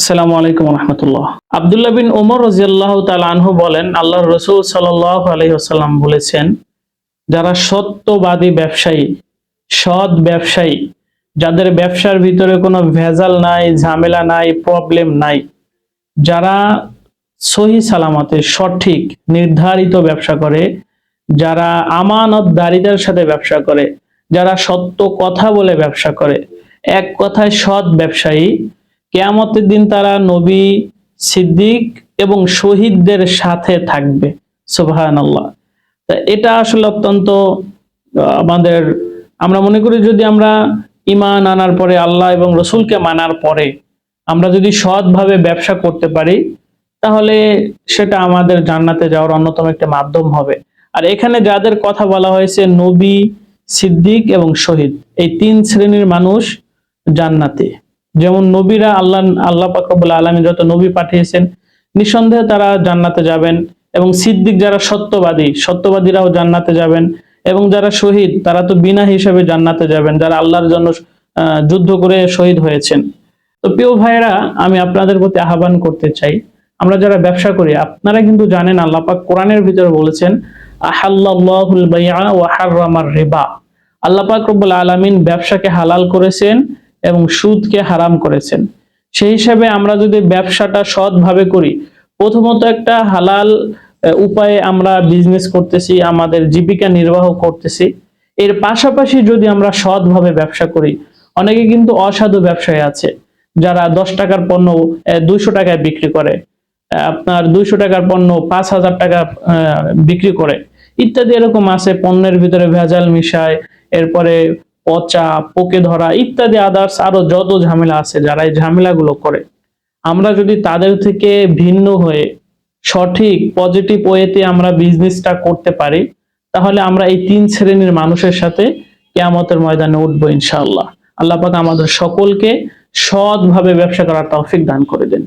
আসসালামু আলাইকুম রহমতুল্লাহ আবদুল্লাহ বিন ওমর রাজিয়াল্লাহ তাল আনহু বলেন আল্লাহ রসুল সাল্লাহ আলহিহাল্লাম বলেছেন, যারা সত্যবাদী ব্যবসায়ী, সৎ ব্যবসায়ী, যাদের ব্যবসার ভিতরে কোনো ভেজাল নাই, ঝামেলা নাই প্রবলেম নাই, যারা সহি সালামতে সঠিক, নির্ধারিত ব্যবসা করে, যারা আমানত আমানতদারিদের সাথে ব্যবসা করে, যারা সত্য কথা বলে ব্যবসা করে, এক কথায় সৎ ব্যবসায়ী কেয়ামতের দিন তারা নবী, সিদ্দিক এবং শহীদদের সাথে থাকবে। সুবাহান আল্লাহ এটা আসলে অত্যন্ত আমাদের, আমরা মনে করি যদি আমরা ইমান আনার পরে আল্লাহ এবং রসুলকে মানার পরে আমরা যদি সৎভাবে ব্যবসা করতে পারি, তাহলে সেটা আমাদের জান্নাতে যাওয়ার অন্যতম একটা মাধ্যম হবে। আর এখানে যাদের কথা বলা হয়েছে নবী, সিদ্দিক এবং শহীদ, এই তিন শ্রেণির মানুষ জান্নাতে। যেমন নবীরা আল্লাহ আল্লাহ পাকবুল আলমী যত নবী পাঠিয়েছেন, নিঃসন্দেহে তারা জান্নাতে যাবেন এবং সিদ্দিক যারা সত্যবাদী, সত্যবাদীরাও জান্নাতে যাবেন এবং যারা শহীদ, তারা তো বিনা হিসাবে জান্নাতে যাবেন, যারা আল্লাহর জন্য যুদ্ধ করে শহীদ হয়েছেন। তো প্রিয় ভাইয়েরা, আমি আপনাদের প্রতি আহ্বান করতে চাই, আমরা যারা ব্যবসা করি, আপনারা কিন্তু জানেন আল্লাহ পাক কোরআনের ভিতরে বলেছেন আহাল্লাহুল বাইআ ওয়া হাররামার রিবা। আল্লাহ পাক রব্বুল আলামিন ব্যবসাকে হালাল করেছেন এবং সুদকে হারাম করেছেন। সেই হিসাবে আমরা যদি ব্যবসাটা সৎভাবে করি, প্রথমত একটা হালাল উপায়ে আমরা বিজনেস করতেছি, আমাদের জীবিকা নির্বাহ করতেছি। এর পাশাপাশি যদি আমরা সৎভাবে ব্যবসা করি, অনেকে কিন্তু অসাধু ব্যবসায়ী আছে, যারা দশ টাকার পণ্য দুইশো টাকায় বিক্রি করে আপনার দুইশো টাকার পণ্য পাঁচ হাজার টাকা বিক্রি করে, ইত্যাদি এরকম আছে, পণ্যের ভিতরে ভেজাল মিশায়, এরপরে পচা, পোকে ধরা ইত্যাদি আদার্স আরও যত ঝামেলা আছে যারা এই ঝামেলাগুলো করে, আমরা যদি তাদের থেকে ভিন্ন হয়ে সঠিক পজিটিভ ওয়েতে আমরা বিজনেসটা করতে পারি, তাহলে আমরা এই তিন শ্রেণির মানুষের সাথে কেয়ামতের ময়দানে উঠবো ইনশাআল্লাহ। আল্লাহ পাক আমাদের সকলকে সৎভাবে ব্যবসা করার তৌফিক দান করে দেন।